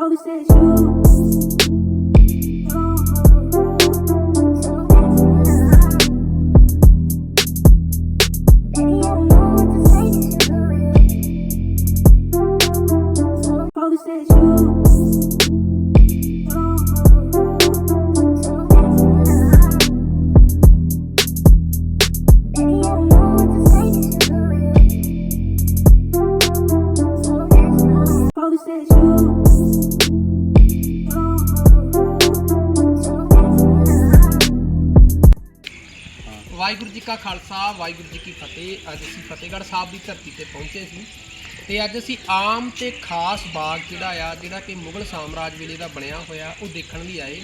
police says you. ਕਾ ਖਾਲਸਾ ਵਾਹਿਗੁਰੂ ਜੀ ਕੀ ਫਤਿਹ। ਅੱਜ ਅਸੀਂ ਫਤਿਹਗੜ੍ਹ ਸਾਹਿਬ ਦੀ ਧਰਤੀ ਤੇ ਪਹੁੰਚੇ ਸੀ ਤੇ ਅੱਜ ਅਸੀਂ ਆਮ ਤੇ ਖਾਸ ਬਾਗ ਜਿਹੜਾ ਆ ਜਿਹੜਾ ਕਿ ਮੁਗਲ ਸਾਮਰਾਜ ਵੇਲੇ ਦਾ ਬਣਿਆ ਹੋਇਆ ਉਹ ਦੇਖਣ ਲਈ ਆਏ।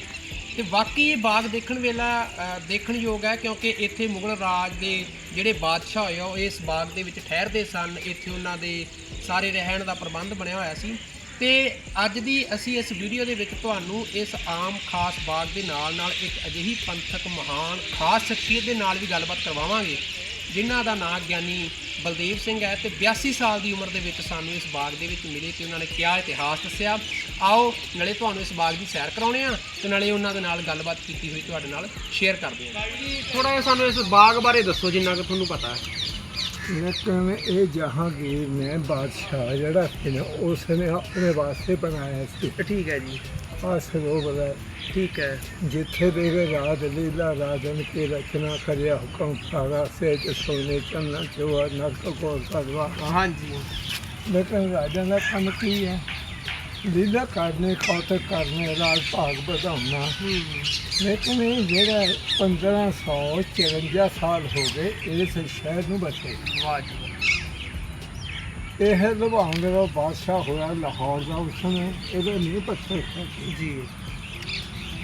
ਤੇ ਵਾਕਈ ਇਹ ਬਾਗ ਦੇਖਣ ਵੇਲਾ ਅ, ਦੇਖਣ ਯੋਗ ਹੈ ਕਿਉਂਕਿ ਇੱਥੇ ਮੁਗਲ ਰਾਜ ਦੇ ਜਿਹੜੇ ਬਾਦਸ਼ਾਹ ਹੋਏ ਆ ਉਹ ਇਸ ਬਾਗ ਦੇ ਵਿੱਚ ਠਹਿਰਦੇ ਸਨ। ਇੱਥੇ ਉਹਨਾਂ ਦੇ ਸਾਰੇ ਰਹਿਣ ਦਾ ਪ੍ਰਬੰਧ ਬਣਿਆ ਹੋਇਆ ਸੀ। ਤੇ ਅੱਜ ਦੀ ਅਸੀਂ ਇਸ ਵੀਡੀਓ ਦੇ ਵਿੱਚ ਤੁਹਾਨੂੰ ਇਸ ਆਮ ਖਾਸ ਬਾਗ ਦੇ ਨਾਲ ਨਾਲ ਇੱਕ ਅਜਿਹੀ ਪੰਥਕ ਮਹਾਨ ਖਾਸ ਸ਼ਖਸੀਅਤ ਦੇ ਨਾਲ ਵੀ ਗੱਲਬਾਤ ਕਰਵਾਵਾਂਗੇ, ਜਿਨ੍ਹਾਂ ਦਾ ਨਾਮ ਗਿਆਨੀ ਬਲਦੇਵ ਸਿੰਘ ਹੈ ਤੇ 82 ਸਾਲ ਦੀ ਉਮਰ ਦੇ ਵਿੱਚ ਸਾਨੂੰ ਇਸ ਬਾਗ ਦੇ ਵਿੱਚ ਮਿਲੇ ਤੇ ਉਹਨਾਂ ਨੇ ਕਿਆ ਇਤਿਹਾਸ ਦੱਸਿਆ। ਆਓ, ਨਾਲੇ ਤੁਹਾਨੂੰ ਇਸ ਬਾਗ ਦੀ ਸੈਰ ਕਰਾਉਣੇ ਆ ਤੇ ਨਾਲੇ ਉਹਨਾਂ ਦੇ ਨਾਲ ਗੱਲਬਾਤ ਕੀਤੀ ਹੋਈ ਤੁਹਾਡੇ ਨਾਲ ਸ਼ੇਅਰ ਕਰਦੇ ਹਾਂ। ਜੀ ਥੋੜਾ ਜਿਹਾ ਸਾਨੂੰ ਇਸ ਬਾਗ ਬਾਰੇ ਦੱਸੋ, ਜਿੰਨਾ ਕਿ ਤੁਹਾਨੂੰ ਪਤਾ ਹੈ। ਲੇਕਿਨ ਇਹ ਜਹਾਂਗੀਰ ਨੇ ਬਾਦਸ਼ਾਹ ਜਿਹੜਾ ਸੀ ਨਾ ਉਸ ਨੇ ਆਪਣੇ ਵਾਸਤੇ ਬਣਾਇਆ ਸੀ। ਠੀਕ ਹੈ ਜੀ। ਆ ਸਰੋਵਰ ਹੈ ਠੀਕ ਹੈ। ਜਿੱਥੇ ਦੇ ਰਾਜ ਲੀਲਾ ਰਾਜਨ ਕੀ ਰਚਨਾ ਕਰਿਆ ਹੁਕਮ ਸਾਰਾ ਸੇ ਸੋਨੇ ਚੰਨਾ ਚੋਆ ਨਰਕ ਕੋ ਸਰਵਾ ਹਾਂਜੀ। ਲੇਕਿਨ ਰਾਜਾ ਦਾ ਕੰਮ ਕੀ ਹੈ? ਲੀਲਾ ਕਰਨੇ ਕੌਤਕ ਕਰਨੇ ਰਾਜ ਭਾਗ ਵਧਾਉਣਾ। ਲੇਕਿਨ ਇਹ ਜਿਹੜਾ 1554 ਸਾਲ ਹੋ ਗਏ ਇਸ ਸ਼ਹਿਰ ਨੂੰ ਬਸੇ ਇਹ ਲੁਭਾਉਣ ਦਾ ਬਾਦਸ਼ਾਹ ਹੋਇਆ ਲਾਹੌਰ ਦਾ ਉਸ ਸਮੇਂ ਇਹਦੇ ਨਹੀਂ ਪੱਥਰ ਜੀ।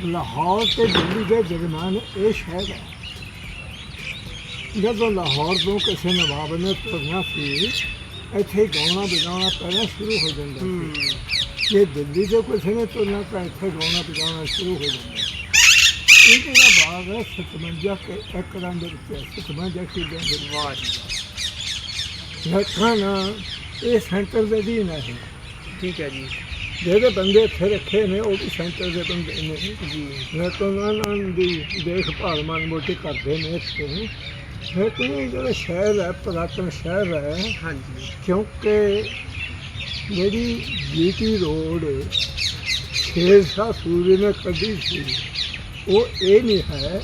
ਲਾਹੌਰ ਤੇ ਦਿੱਲੀ ਦੇ ਦਰਮਿਆਨ ਇਹ ਸ਼ਹਿਰ ਹੈ। ਜਦੋਂ ਲਾਹੌਰ ਤੋਂ ਕਿਸੇ ਨਵਾਬ ਨੇ ਤੁਰਨਾ ਸੀ ਇੱਥੇ ਗਾਉਣਾ ਵਜਾਉਣਾ ਪਹਿਲਾਂ ਸ਼ੁਰੂ ਹੋ ਜਾਂਦਾ ਸੀ। ਜੇ ਦਿੱਲੀ ਤੋਂ ਕਿਸੇ ਨੇ ਤੁਰਨਾ ਤਾਂ ਇੱਥੇ ਗਾਉਣਾ ਵਜਾਉਣਾ ਸ਼ੁਰੂ ਹੋ ਜਾਂਦਾ ਇਹ ਜਿਹੜਾ ਬਾਗ ਹੈ 57 ਕੇ ਏਕੜਾਂ ਦੇ ਵਿੱਚ ਹੈ। 57 ਕਿਲੇ ਦੇ ਵਾਹ ਜੀ ਲੱਖਾਂ ਨਾਲ ਇਹ ਸੈਂਟਰ ਦੇ ਅਧੀਨ ਹੈ ਇਹ। ਠੀਕ ਹੈ ਜੀ। ਜਿਹੜੇ ਬੰਦੇ ਇੱਥੇ ਰੱਖੇ ਨੇ ਉਹ ਵੀ ਸੈਂਟਰ ਦੇ ਬੰਦੇ ਨੇ। ਜੀ। ਉਹਨਾਂ ਦੀ ਦੇਖਭਾਲ ਮਨ ਮੋਟੀ ਕਰਦੇ ਨੇ ਇੱਥੇ ਲੇਕਿਨ ਜਿਹੜਾ ਸ਼ਹਿਰ ਹੈ ਪੁਰਾਤਨ ਸ਼ਹਿਰ ਹੈ ਹਾਂਜੀ। ਕਿਉਂਕਿ ਜਿਹੜੀ ਜੀਟੀ ਰੋਡ ਸ਼ੇਰ ਸ਼ਾਹ ਸੂਰੀ ਨੇ ਕੱਢੀ ਸੀ। ਉਹ ਇਹ ਨਹੀਂ ਹੈ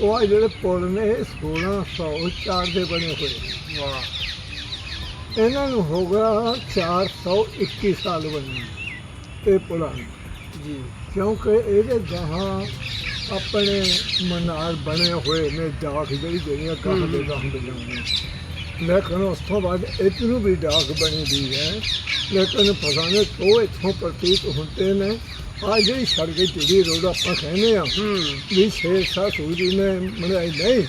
ਉਹ ਆਹ ਜਿਹੜੇ ਪੁਲ ਨੇ ਇਹ 1604 ਦੇ ਬਣੇ ਹੋਏ। ਨੇ। ਵਾਹ। ਇਹਨਾਂ ਨੂੰ ਹੋ ਗਿਆ 421 ਸਾਲ ਬਣੇ ਇਹ ਪੁਲਾਂ ਨੂੰ। ਜੀ। ਕਿਉਂਕਿ ਇਹਦੇ ਗਾਹਾਂ ਆਪਣੇ ਮਨਾਰ ਬਣੇ ਹੋਏ ਨੇ ਡਾਕ ਜਿਹੜੀ ਜਿਹੜੀਆਂ ਗਾਹਾਂ ਦੇ ਗਾਹਾਂ ਦੇ ਜਾਂਦੇ ਲੇਕਿਨ ਉਸ ਤੋਂ ਬਾਅਦ ਇਤਨੂੰ ਵੀ ਡਾਕ ਬਣੀ ਦੀ ਹੈ। ਲੇਕਿਨ ਨਹੀਂ ਉਹ ਇੱਥੋਂ ਪ੍ਰਤੀਤ ਹੁੰਦੇ ਨੇ। ਆ ਜਿਹੜੀ ਸੜਕ ਜਿਹੜੀ ਰੋਡ ਆਪਾਂ ਕਹਿੰਦੇ ਆ ਹੂੰ। ਵੀ ਸ਼ੇਰ ਸ਼ਾਹ ਸੂਰੀ ਨੇ ਬਣਾਈ ਨਹੀਂ।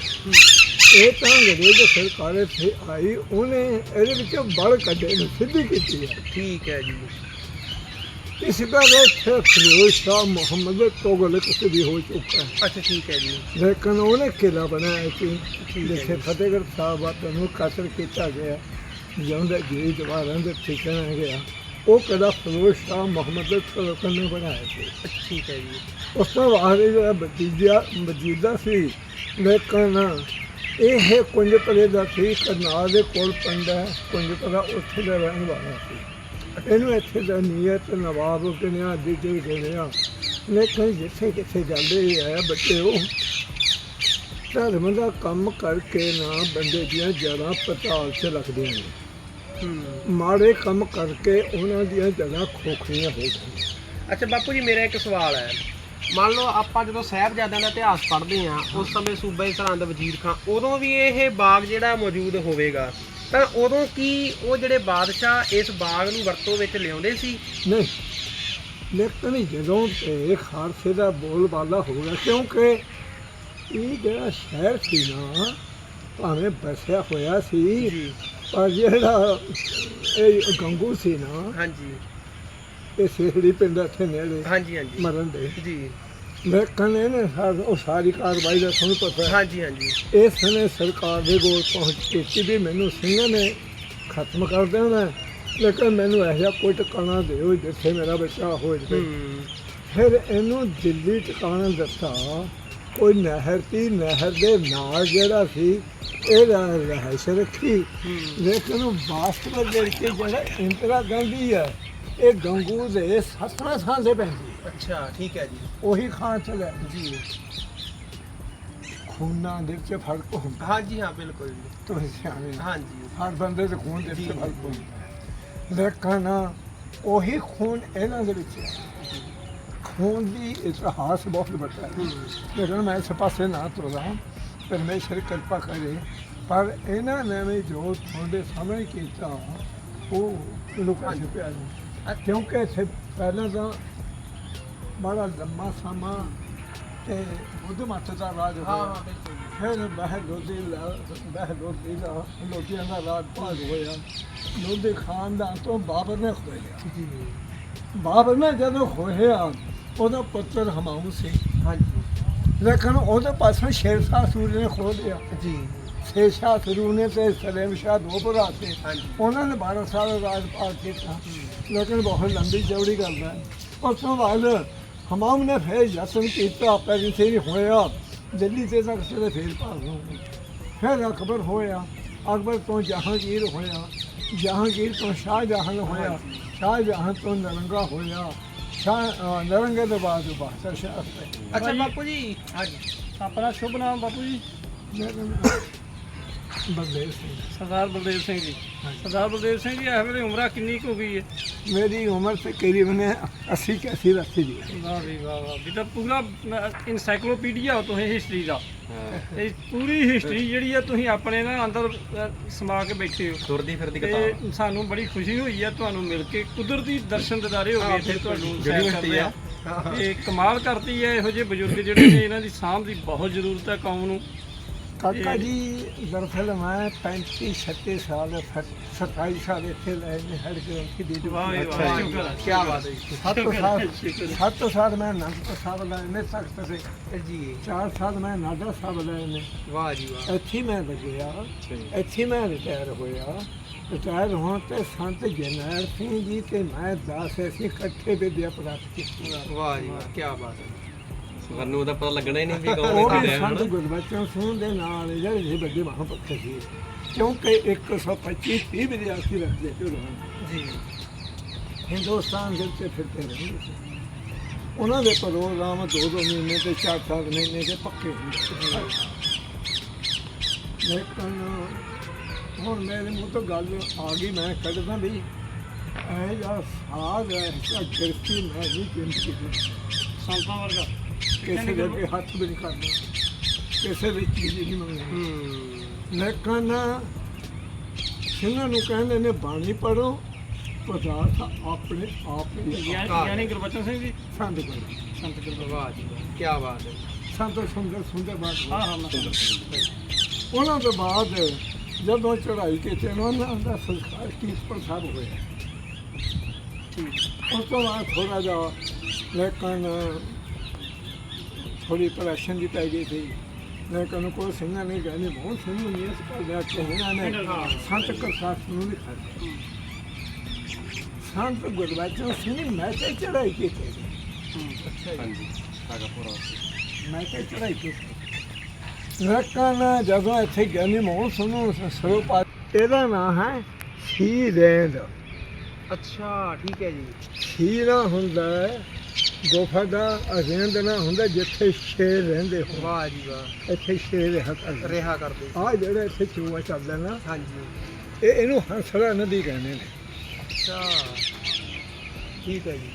ਇਹ ਤਾਂ ਅੰਗਰੇਜ਼ ਸਰਕਾਰ ਇੱਥੇ ਆਈ ਉਹਨੇ ਇਹਦੇ ਵਿੱਚੋਂ ਬਲ ਕੱਢੇ ਨੂੰ ਸਿੱਧੀ ਕੀਤੀ ਹੈ। ਠੀਕ ਹੈ ਜੀ। ਇਸ ਬਾਰੇ ਇੱਥੇ ਫਿਰੋਜ਼ ਸ਼ਾਹ ਮੁਹੰਮਦ ਤੋਗਲਕ ਸੇ ਵੀ ਹੋ ਚੁੱਕਾ ਹੈ। ਅੱਛਾ ਠੀਕ ਹੈ ਜੀ। ਲੇਕਿਨ ਉਹਨੇ ਕਿਲਾ ਬਣਾਇਆ ਸੀ ਜਿੱਥੇ ਜੀ। ਫਤਿਹਗੜ੍ਹ ਸਾਹਿਬ ਆ ਨੂੰ ਕਸਰ ਕੀਤਾ ਗਿਆ। ਜਿਉਂਦੇ ਗੀਤ ਵਾਰਾਂ ਦੇ ਠਿਕਾਣਾ ਗਿਆ ਉਹ ਕਿਲਾ ਫਿਰੋਜ਼ ਸ਼ਾਹ ਮੁਹੰਮਦ ਤੋਗਲਕ ਨੇ ਬਣਾਇਆ ਸੀ। ਠੀਕ ਹੈ ਜੀ। ਉਸ ਤੋਂ ਬਾਅਦ ਜਿਹੜਾ ਬਜੀਦਾ ਬਜੀਦਾ ਸੀ ਲੇਕਿਨ ਇਹ ਕੁੰਜਪਰੇ ਦਾ ਸੀ ਕਰਨਾਲ ਦੇ ਕੋਲ ਪਿੰਡ ਹੈ ਕੁੰਜਪਰਾ ਉੱਥੇ ਦਾ ਰਹਿਣ ਵਾਲਾ ਸੀ। ਇਹਨੂੰ ਇੱਥੇ ਦਾ ਨੀਅਤ ਨਵਾਬ ਕਿਨਿਆ ਦਿੱਤੇ ਗਿਣਿਆ ਲੇਕਿਨ ਜਿੱਥੇ ਕਿੱਥੇ ਜਾਂਦੇ ਹੈ ਬੱਚੇ ਉਹ ਧਰਮ ਦਾ ਕੰਮ ਕਰਕੇ ਨਾ ਬੰਦੇ ਦੀਆਂ ਜੜ੍ਹਾਂ ਪਤਾਲ 'ਚ ਲੱਗਦੀਆਂ ਨੇ। ਮਾੜੇ ਕੰਮ ਕਰਕੇ ਉਹਨਾਂ ਦੀਆਂ ਜੜ੍ਹਾਂ ਖੋਖਲੀਆਂ ਹੋ ਜਾਂਦੀਆਂ ਅੱਛਾ ਬਾਪੂ ਜੀ ਮੇਰਾ ਇੱਕ ਸਵਾਲ ਹੈ। ਮੰਨ ਲਓ ਆਪਾਂ ਜਦੋਂ ਸਾਹਿਬਜ਼ਾਦਿਆਂ ਦਾ ਇਤਿਹਾਸ ਪੜ੍ਹਦੇ ਹਾਂ ਉਸ ਸਮੇਂ ਸੂਬੇ ਸਰਹੰਦ ਵਜ਼ੀਰ ਖਾਂ ਉਦੋਂ ਵੀ ਇਹ ਬਾਗ ਜਿਹੜਾ ਮੌਜੂਦ ਹੋਵੇਗਾ ਤਾਂ ਉਦੋਂ ਕੀ ਉਹ ਜਿਹੜੇ ਬਾਦਸ਼ਾਹ ਇਸ ਬਾਗ ਨੂੰ ਵਰਤੋਂ ਵਿੱਚ ਲਿਆਉਂਦੇ ਸੀ? ਨਹੀਂ ਲੇਕਿਨ ਜਦੋਂ ਤੇ ਖਾਲਸੇ ਦਾ ਬੋਲ ਬਾਲਾ ਹੋ ਗਿਆ ਕਿਉਂਕਿ ਇਹ ਜਿਹੜਾ ਸ਼ਹਿਰ ਸੀ ਨਾ ਭਾਵੇਂ ਬਸਿਆ ਹੋਇਆ ਸੀ ਪਰ ਜਿਹੜਾ ਇਹ ਗੰਗੂ ਸੀ ਨਾ ਹਾਂਜੀ। ਇਹ ਸੇਹੜੀ ਪਿੰਡ ਇੱਥੇ ਨੇੜੇ ਹਾਂਜੀ ਹਾਂਜੀ। ਮਰਨ ਦੇ। ਜੀ। ਲੇਕਿਨ ਇਹਨੇ ਸਾਰ ਉਹ ਸਾਰੀ ਕਾਰਵਾਈ ਦਾ ਤੁਹਾਨੂੰ ਪਤਾ ਹੈ। ਹਾਂਜੀ ਹਾਂਜੀ। ਇਸ ਨੇ ਸਰਕਾਰ ਦੇ ਕੋਲ ਪਹੁੰਚ ਕੇ ਕਿ ਵੀ ਮੈਨੂੰ ਸਿੰਘਾਂ ਨੇ ਖਤਮ ਕਰ ਦੇਣਾ ਹੈ। ਲੇਕਿਨ ਮੈਨੂੰ ਇਹੋ ਜਿਹਾ ਕੋਈ ਟਿਕਾਣਾ ਦਿਓ ਜਿੱਥੇ ਮੇਰਾ ਬੱਚਾ ਹੋ ਜਾਵੇ। ਹੂੰ। ਫਿਰ ਇਹਨੂੰ ਦਿੱਲੀ ਟਿਕਾਣਾ ਦਿੱਤਾ। ਕੋਈ ਨਹਿਰ ਤੀ ਨਹਿਰ ਦੇ ਨਾਲ ਜਿਹੜਾ ਸੀ ਇਹ ਰ- ਰਿਹਾਇਸ਼ ਰੱਖੀ। ਹੂੰ। ਲੇਕਿਨ ਉਹ ਵਾਸਤਵ ਦੇ ਕੇ ਜਿਹੜਾ ਇੰਦਰਾ ਗਾਂਧੀ ਹੈ ਇਹ ਗੰਗੂ ਦੇ ਸਤਵੇਂ ਥਾਂ ਤੇ ਪੈਂਦੀ ਹੈ। ਅੱਛਾ ਠੀਕ ਹੈ ਜੀ। ਉਹੀ ਖਾਂ ਚਲਿਆ ਜੀ। ਖੂਨਾਂ ਦੇ ਵਿੱਚ ਫ਼ਰਕ ਹੁੰਦਾ ਹਾਂਜੀ ਹਾਂ ਬਿਲਕੁਲ ਜੀ। ਤੁਸੀਂ ਸਿਆਣੇ ਹੋ। ਹਾਂਜੀ। ਹਰ ਬੰਦੇ ਦੇ ਖੂਨ ਦੇ ਜੀ, ਵਿੱਚ ਜੀ, ਫ਼ਰਕ ਹੁੰਦਾ ਲੇਕਿਨ ਉਹੀ ਖੂਨ ਇਹਨਾਂ ਦੇ ਵਿੱਚ ਹੈ। ਖੂਨ ਦੀ ਇਤਿਹਾਸ ਬਹੁਤ ਵੱਡਾ ਹੈ। ਲੇਕਿਨ ਮੈਂ ਇਸ ਪਾਸੇ ਨਾ ਤੁਰਾਂ ਪਰਮੇਸ਼ਰ ਕਿਰਪਾ ਕਰੇ। ਪਰ ਇਹਨਾਂ ਨੇ ਵੀ ਜੋ ਤੁਹਾਡੇ ਸਾਹਮਣੇ ਕੀਤਾ ਉਹ ਲੋਕਾਂ ਚ ਪਿਆ ਨਹੀਂ ਕਿਉਂਕਿ ਇੱਥੇ ਪਹਿਲਾਂ ਤਾਂ ਬੜਾ ਲੰਮਾ ਸਮਾਂ ਤੇ ਬੁੱਧ ਮੱਤ ਦਾ ਰਾਜ ਹੋਇਆ। ਫਿਰ ਬਹਿ ਲੋਧੀ ਲਾ- ਬਹਿ ਲੋਧੀ ਦਾ ਲੋਧੀਆਂ ਦਾ ਰਾਜ ਭਾਗ ਹੋਇਆ। ਲੋਧੀ ਖਾਨਦਾਨ ਤੋਂ ਬਾਬਰ ਨੇ ਖੋਇਆ ਬਾਬਰ ਨੇ ਜਦੋਂ ਖੋਇਆ ਉਹਦਾ ਪੁੱਤਰ ਹਮਾਊਂ ਸੀ। ਹਾਂਜੀ। ਲੇਕਿਨ ਉਹਦੇ ਪਾਸੋਂ ਸ਼ੇਰ ਸ਼ਾਹ ਸੂਰੀ ਨੇ ਖੋਹ ਲਿਆ। ਜੀ। ਸ਼ੇਰ ਸ਼ਾਹ ਸੂਰੀ ਨੇ ਤੇ ਸਲੇਮ ਸ਼ਾਹ ਦੋ ਭਰਾ ਸੀ। ਉਹਨਾਂ ਨੇ 12 ਸਾਲ ਰਾਜ ਪਾਲ ਕੀਤਾ। ਲੇਕਿਨ ਬਹੁਤ ਲੰਬੀ ਚੌੜੀ ਗੱਲ ਹੈ। ਉਸ ਤੋਂ ਬਾਅਦ ਹਮਾਮ ਨੇ ਫਿਰ ਯਤਨ ਕੀਤਾ ਪਹਿਲੀ ਸੀ ਹੋਇਆ। ਦਿੱਲੀ ਤੇ ਤੱਕ ਸਿਰੇ ਫੇਰ ਪਾ ਲਓ ਫਿਰ ਅਕਬਰ ਹੋਇਆ। ਅਕਬਰ ਤੋਂ ਜਹਾਂਗੀਰ ਹੋਇਆ। ਜਹਾਂਗੀਰ ਤੋਂ ਸ਼ਾਹਜਹਾਨ ਹੋਇਆ। ਸ਼ਾਹਜਹਾਨ ਤੋਂ ਨਰੰਗਾ ਹੋਇਆ। ਅ, ਨਰੰਗੇ ਤੋਂ ਬਾਅਦ ਹੋਇਆ ਅੱਛਾ ਬਾਪੂ ਜੀ। ਹਾਂਜੀ। ਆਪਣਾ ਸ਼ੁਭ ਨਾਮ ਬਾਪੂ ਜੀ। ਬਲਦੇਵ ਸਿੰਘ ਸਰਦਾਰ ਬਲਦੇਵ ਸਿੰਘ ਜੀ। ਸਰਦਾਰ ਬਲਦੇਵ ਸਿੰਘ ਜੀ ਇਸ ਵੇਲੇ ਉਮਰਾਂ ਕਿੰਨੀ ਕੁ ਹੋ ਗਈ ਹੈ? ਮੇਰੀ ਉਮਰ ਤਕਰੀਬਨ 80 ਕੇ 80 ਰੱਖੀ ਹੈ। ਵਾਹ ਵੀ ਵਾਹ ਵਾਹ। ਵੀ ਤਾਂ ਪੂਰਾ ਇਨਸਾਈਕਲੋਪੀਡੀਆ ਹੋ ਤੁਸੀਂ ਹਿਸਟਰੀ ਦਾ। ਇਹ ਪੂਰੀ ਹਿਸਟਰੀ ਜਿਹੜੀ ਹੈ ਤੁਸੀਂ ਆਪਣੇ ਨਾ ਅੰਦਰ ਸਮਾ ਕੇ ਬੈਠੇ ਹੋ। ਤੁਰਦੀ ਫਿਰਦੀ ਤੇ ਸਾਨੂੰ ਬੜੀ ਖੁਸ਼ੀ ਹੋਈ ਹੈ ਤੁਹਾਨੂੰ ਮਿਲ ਕੇ। ਕੁਦਰਤੀ ਦਰਸ਼ਨ ਦਿਦਾਰੇ ਹੋ ਗਏ ਇੱਥੇ ਤੁਹਾਨੂੰ ਸੈਰ ਕਰਦੇ ਆ। ਇਹ ਕਮਾਲ ਕਰਤੀ ਹੈ ਇਹੋ ਜਿਹੇ ਬਜ਼ੁਰਗ ਜਿਹੜੇ ਨੇ ਇਹਨਾਂ ਦੀ ਸਾਂਭ ਦੀ ਬਹੁਤ ਜ਼ਰੂਰਤ ਹੈ ਕੌਮ ਨੂੰ। ਕਾਕਾ ਜੀ ਦਰਅਸਲ ਮੈਂ 35 36 ਸਾਲ 27 ਸਾਲ ਇੱਥੇ ਲੈ ਨੇ ਹਰ ਗ੍ਰੰਥੀ ਦੀ ਵਾਹ ਵਾਹ ਕੀ ਬਾਤ ਹੈ। ਸੱਤ ਸਾਲ। ਸੱਤ ਸਾਲ ਮੈਂ ਅਨੰਦਪੁਰ ਸਾਹਿਬ ਲੈ ਨੇ ਤਖਤ ਤੇ ਜੀ। ਚਾਰ ਸਾਲ ਮੈਂ ਨਾਡਾ ਸਾਹਿਬ ਲੈ ਨੇ ਵਾਹ ਜੀ ਵਾਹ। ਇੱਥੇ ਮੈਂ ਲੱਗਿਆ। ਇੱਥੇ ਮੈਂ ਰਿਟਾਇਰ ਹੋਇਆ। ਰਿਟਾਇਰ ਹੋਣ ਤੇ ਸੰਤ ਜਰਨੈਲ ਸਿੰਘ ਜੀ ਤੇ ਮੈਂ ਦਾਸ ਅਸੀਂ ਇਕੱਠੇ ਵਿਦਿਆ ਪ੍ਰਾਪਤ ਕੀਤੀ। ਵਾਹ ਜੀ ਵਾਹ ਕੀ ਬਾਤ ਹੈ। ਸਾਨੂੰ ਉਹਦਾ ਪਤਾ ਲੱਗਣਾ ਹੀ ਨਹੀਂ ਵੀ ਕੌਣ ਉਹ ਵੀ ਕਿਹੜੇ ਹਨ। ਸੰਤ ਗੁਰਬਚਨ ਸਿੰਘ ਦੇ ਨਾਲ ਜਿਹੜੇ ਸੀ ਵੱਡੇ ਮਹਾਂਪੁਰਖ ਸੀ। ਕਿਉਂਕਿ 125 30 ਵਿਦਿਆਰਥੀ ਰੱਖਦੇ ਸੀ ਉਹਨਾਂ ਜੀ। ਹਿੰਦੁਸਤਾਨ ਦੇ ਵਿੱਚ ਫਿਰਦੇ ਰਹਿੰਦੇ ਸੀ। ਉਹਨਾਂ ਦੇ ਪ੍ਰੋਗਰਾਮ ਦੋ ਦੋ ਮਹੀਨੇ ਤੇ ਚਾਰ ਚਾਰ ਮਹੀਨੇ ਦੇ ਪੱਕੇ ਹੁੰਦੇ ਸੀ। ਲੇਕਿਨ ਹੁਣ ਮੇਰੇ ਮੂੰਹ ਤੋਂ ਗੱਲ ਆ ਗਈ ਮੈਂ ਕੱਢਦਾ ਵੀ ਇਹ ਜਿਹੜਾ ਸਾਗ ਹੈ ਇਸ ਦਾ ਮੈਂ ਨਹੀਂ ਕੀਤੀ ਸੰਤਾਂ ਵਰਗਾ। ਕਿਸੇ ਦੇ ਅੱਗੇ ਹੱਥ ਵੀ ਨਹੀਂ ਕਰਨਾ ਕਿਸੇ ਵੀ ਚੀਜ਼ ਨਹੀਂ ਮੰਗਣੀ ਲੇਕਿਨ ਸਿੰਘਾਂ ਨੂੰ ਕਹਿੰਦੇ ਨੇ ਬਾਣੀ ਪੜੋ ਪਦਾਰਥ ਆਪਣੇ ਆਪ ਹੀ ਗਿਆਨੀ ਗੁਰਬਚਨ ਸਿੰਘ ਜੀ? ਸੰਤ ਕਰੋ ਸੰਤ ਗੁਰਬਚਨ ਵਾਹ ਜੀ ਵਾਹ ਕੀ ਬਾਤ ਹੈ। ਸੰਤ ਸੁੰਦਰ ਸੁੰਦਰ ਬਾਤ ਹਾਂ ਹਾਂ ਉਹਨਾਂ ਤੋਂ ਬਾਅਦ ਜਦੋਂ ਚੜ੍ਹਾਈ ਕੀਤੀ ਉਹਨਾਂ ਦਾ ਸੰਸਕਾਰ ਕੀਰਤਪੁਰ ਸਾਹਿਬ ਹੋਇਆ। ਉਸ ਤੋਂ ਬਾਅਦ ਥੋੜਾ ਜਿਹਾ ਲੇਕਿਨ ਥੋੜੀ ਪ੍ਰੈਸ਼ਨ ਦੀ ਪੈ ਗਈ ਸੀ। ਲੇਕਿਨ ਕੋਈ ਸਿੰਘਾਂ ਨੇ ਕਹਿੰਦੇ ਬਹੁਤ ਸਿੰਘ ਨਹੀਂ ਇਸ ਕਰ ਲਿਆ ਕਿ ਇਹਨਾਂ ਨੇ ਸੰਤ ਕਰਸਾਰ ਨੂੰ ਵੀ ਖਾਧਾ ਸੰਤ ਗੁਰਬਚਨ ਸਿੰਘ ਮੈਂ ਤੇ ਚੜ੍ਹਾਈ ਕੀਤੀ। ਹਾਂਜੀ ਸਾਗਾ ਪੂਰਾ ਮੈਂ ਤੇ ਚੜ੍ਹਾਈ ਕੀਤੀ। ਲੇਕਿਨ ਜਦੋਂ ਇੱਥੇ ਗਿਆਨੀ ਮੋਹਨ ਸੁਣੋ ਸਰੂਪਾ ਇਹਦਾ ਨਾਮ ਹੈ ਸੀ ਰੇਂਦ ਅੱਛਾ ਠੀਕ ਹੈ ਜੀ। ਸੀਰਾ ਹੁੰਦਾ ਹੈ ਗੁਫਾ ਦਾ ਅਰੇਂਦ ਨਾ ਹੁੰਦਾ ਜਿੱਥੇ ਸ਼ੇਰ ਰਹਿੰਦੇ ਹੋ ਵਾਹ ਜੀ ਵਾਹ। ਇੱਥੇ ਸ਼ੇਰ ਰਿਹਾ ਕਰਦੇ। ਰਿਹਾ ਕਰਦੇ। ਆ ਜਿਹੜਾ ਇੱਥੇ ਚੂਹਾ ਚੱਲਦਾ ਨਾ ਹਾਂਜੀ। ਇਹ ਇਹਨੂੰ ਹੰਸਲਾ ਨਦੀ ਕਹਿੰਦੇ ਨੇ। ਅੱਛਾ। ਠੀਕ ਹੈ ਜੀ।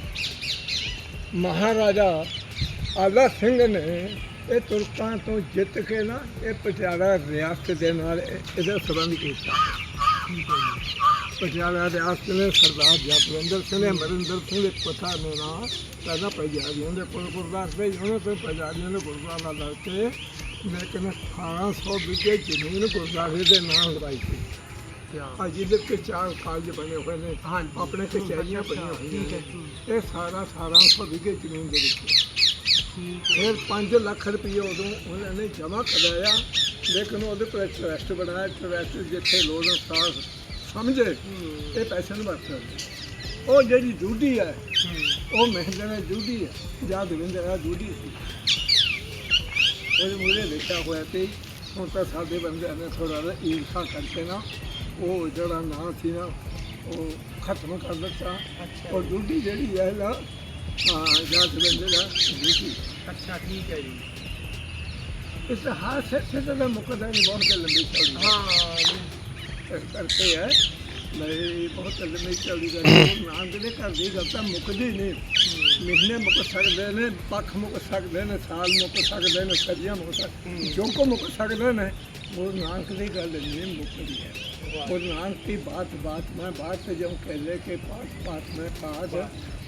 ਮਹਾਰਾਜਾ ਆਲਾ ਸਿੰਘ ਨੇ ਇਹ ਤੁਰਕਾਂ ਤੋਂ ਜਿੱਤ ਕੇ ਨਾ ਇਹ ਪਟਿਆਲਾ ਰਿਆਸਤ ਦੇ ਨਾਲ ਇਹ- ਇਹਦਾ ਸੰਬੰਧ ਕੀਤਾ। ਠੀਕ ਹੈ ਜੀ। ਪਟਿਆਲਾ ਰਿਆਸਤ ਨੇ ਸਰਦਾਰ ਜਸਵਿੰਦਰ ਸਿੰਘ ਨੇ ਅਮਰਿੰਦਰ ਸਿੰਘ ਦੇ ਪਤਾ ਨੇ ਨਾ ਪਹਿਲਾਂ ਪੰਜਾਬੀਆਂ ਦੇ ਕੋਲ ਗੁਰਦਾਸ ਭਾਈ ਉਹਨਾਂ ਤੋਂ ਪੰਜਾਬੀਆਂ ਨੇ ਗੁਰਦੁਆਰਾ ਲਾ ਕੇ ਲੇਕਿਨ 1800 ਵਿਗੇ ਜ਼ਮੀਨ ਗੁਰਦਾਰੇ ਦੇ ਨਾਂ ਲਗਾਈ ਸੀ ਆ ਜਿਹਦੇ ਤੇ ਚਾਰ ਕਾਲਜ ਬਣੇ ਹੋਏ ਨੇ। ਆਪਣੇ ਕਚਹਿਰੀਆਂ ਬਣੀਆਂ ਹੋਈਆਂ ਠੀਕ ਹੈ ਨੇ। ਇਹ ਸਾਰਾ 1800 ਵਿਗੇ ਜ਼ਮੀਨ ਦੇ ਵਿੱਚ। ਫਿਰ 5 ਲੱਖ ਰੁਪਏ ਉਦੋਂ ਉਹਨਾਂ ਨੇ ਜਮ੍ਹਾਂ ਕਰਾਇਆ। ਲੇਕਿਨ ਉਹਦੇ ਇੱਕ ਟਰਸਟ ਬਣਾਇਆ। ਟਰਸਟ ਜਿੱਥੇ ਲੋੜ ਅਨੁਸਾਰ ਸਮਝੇ? ਇਹ ਪੈਸੇ ਨੂੰ ਵਰਤਦਾ ਉਹ ਜਿਹੜੀ ਜੂਡੀ ਹੈ ਉਹ ਮਹਿੰਦਰ ਹੈ ਜੂਡੀ ਹੈ ਜਾਂ ਦਵਿੰਦਰ ਹੈ ਜੂਡੀ ਸੀ। ਉਹਦੇ ਮੂਹਰੇ ਲਿਖਿਆ ਹੋਇਆ ਤੇ ਹੁਣ ਤਾਂ ਸਾਡੇ ਬੰਦੇ ਨੇ ਥੋੜਾ ਜਿਹਾ ਈਰਖਾ ਕਰਕੇ ਨਾ ਉਹ ਜਿਹੜਾ ਨਾਂ ਸੀ ਨਾ ਉਹ ਖਤਮ ਕਰ ਦਿੱਤਾ। ਔਰ ਜੂਡੀ ਜਿਹੜੀ ਹੈ ਨਾ ਹਾਂ ਜਾਂ ਦਵਿੰਦਰ ਹੈ ਜੂਡੀ ਅੱਛਾ ਠੀਕ ਹੈ ਜੀ। ਇਤਿਹਾਸ ਹੈ ਸਿੱਧਾ ਦਾ ਮੁਕੱਦਮਾ ਬਹੁਤ ਲੰਬੀ ਚੌੜੀ ਹੈ। ਹਾਂ ਇਸ ਕਰਕੇ ਹੈ ਮੇਰੀ ਬਹੁਤ ਲੰਬੀ ਚੌੜੀ ਗੱਲ ਹੈ ਨਾਨਕ ਦੇ ਘਰ ਦੀ ਗੱਲ ਤਾਂ ਮੁੱਕਦੀ ਨਹੀਂ ਮਹੀਨੇ ਮੁੱਕ ਸਕਦੇ ਨੇ ਪੱਖ ਮੁੱਕ ਸਕਦੇ ਨੇ ਸਾਲ ਮੁੱਕ ਸਕਦੇ ਨੇ ਸਦੀਆਂ ਮੁੱਕ ਸਕਦੇ ਜੋ ਕੋ ਮੁੱਕ ਸਕਦੇ ਨੇ ਉਹ ਨਾਨਕ ਦੀ ਗੱਲ ਨਹੀਂ ਮੁੱਕਦੀ ਹੈ और नानक की बात बात में बात से जब कहले के पाठ पाठ में पाठ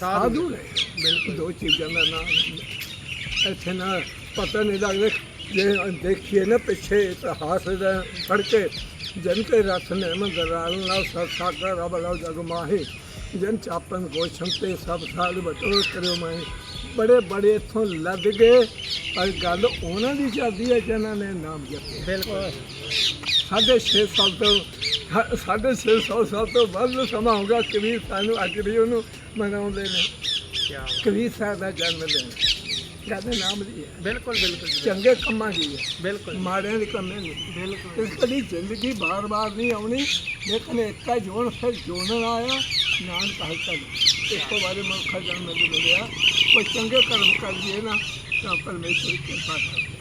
ਸਾਧੂ ਨੇ ਬਿਲਕੁਲ। ਦੋ ਚੀਜ਼ਾਂ ਦਾ ਨਾਮ ਇੱਥੇ ਨਾ ਪਤਾ ਨਹੀਂ ਲੱਗਦਾ। ਜੇ ਦੇਖੀਏ ਨਾ ਪਿੱਛੇ ਇਤਿਹਾਸ ਦਾ ਪੜ੍ਹ ਕੇ ਜਨ ਕੇ ਰਥ ਨੇ ਮੰਦਰਾਲ ਨਾਲ ਸਭ ਸਾਕਰ ਰਬ ਲਓ ਜਗ ਮਾਹੀ ਜਨ ਚਾਪਨ ਗੋਸ਼ਣ ਤੇ ਸਭ ਸਾਲ ਬਟੋਰ ਕਰਿਓ ਮੈਂ ਬੜੇ ਬੜੇ ਇਥੋਂ ਲੱਗ ਗਏ ਪਰ ਗੱਲ ਉਹਨਾਂ ਦੀ ਚੱਲਦੀ ਹੈ ਜਿਨ੍ਹਾਂ ਨੇ ਨਾਮ ਜਪਿਆ। ਬਿਲਕੁਲ। ਸਾਢੇ 6 ਸਾਲ ਤੋਂ ਸਾਢੇ ਛੇ ਸੌ ਸਾਲ ਤੋਂ ਵੱਧ ਸਮਾਂ ਹੋ ਗਿਆ ਕਬੀਰ ਸਾਹਿਬ ਨੂੰ ਅੱਜ ਵੀ ਉਹਨੂੰ ਮਨਾਉਂਦੇ ਨੇ। ਕਬੀਰ ਸਾਹਿਬ ਦਾ ਜਨਮ ਦਿਨ। ਕਹਿੰਦੇ ਨਾਮ ਦੀ ਹੈ। ਬਿਲਕੁਲ ਬਿਲਕੁਲ ਚੰਗੇ ਕੰਮਾਂ ਦੀ ਹੈ। ਬਿਲਕੁਲ ਮਾੜਿਆਂ ਦੇ ਕੰਮੇ ਨਹੀਂ ਬਿਲਕੁਲ ਇਸ ਕਦੀ ਜ਼ਿੰਦਗੀ ਬਾਰ-ਬਾਰ ਨਹੀਂ ਆਉਣੀ। ਲੇਕਿਨ ਇੱਕਾ ਜੋਨ ਫਿਰ ਜੋਨਣ ਆਇਆ। ਨਾਨਕ ਹਲਕਾ ਇਸ ਤੋਂ ਬਾਰੇ ਮੱਖਾ ਜਨਮ ਮੈਨੂੰ ਮਿਲਿਆ। ਕੋਈ ਚੰਗੇ ਕਰਮ ਕਰ ਲਈਏ ਨਾ ਤਾਂ ਪਰਮੇਸ਼ਰ ਦੀ ਕਿਰਪਾ ਕਰਦੇ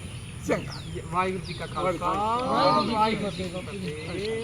ਚੰਗਾ। ਵਾਹਿਗੁਰੂ ਜੀ ਕਾ ਖਾਲਸਾ। ਵਾਹਿਗੁਰੂ ਜੀ ਕੀ ਫਤਿਹ।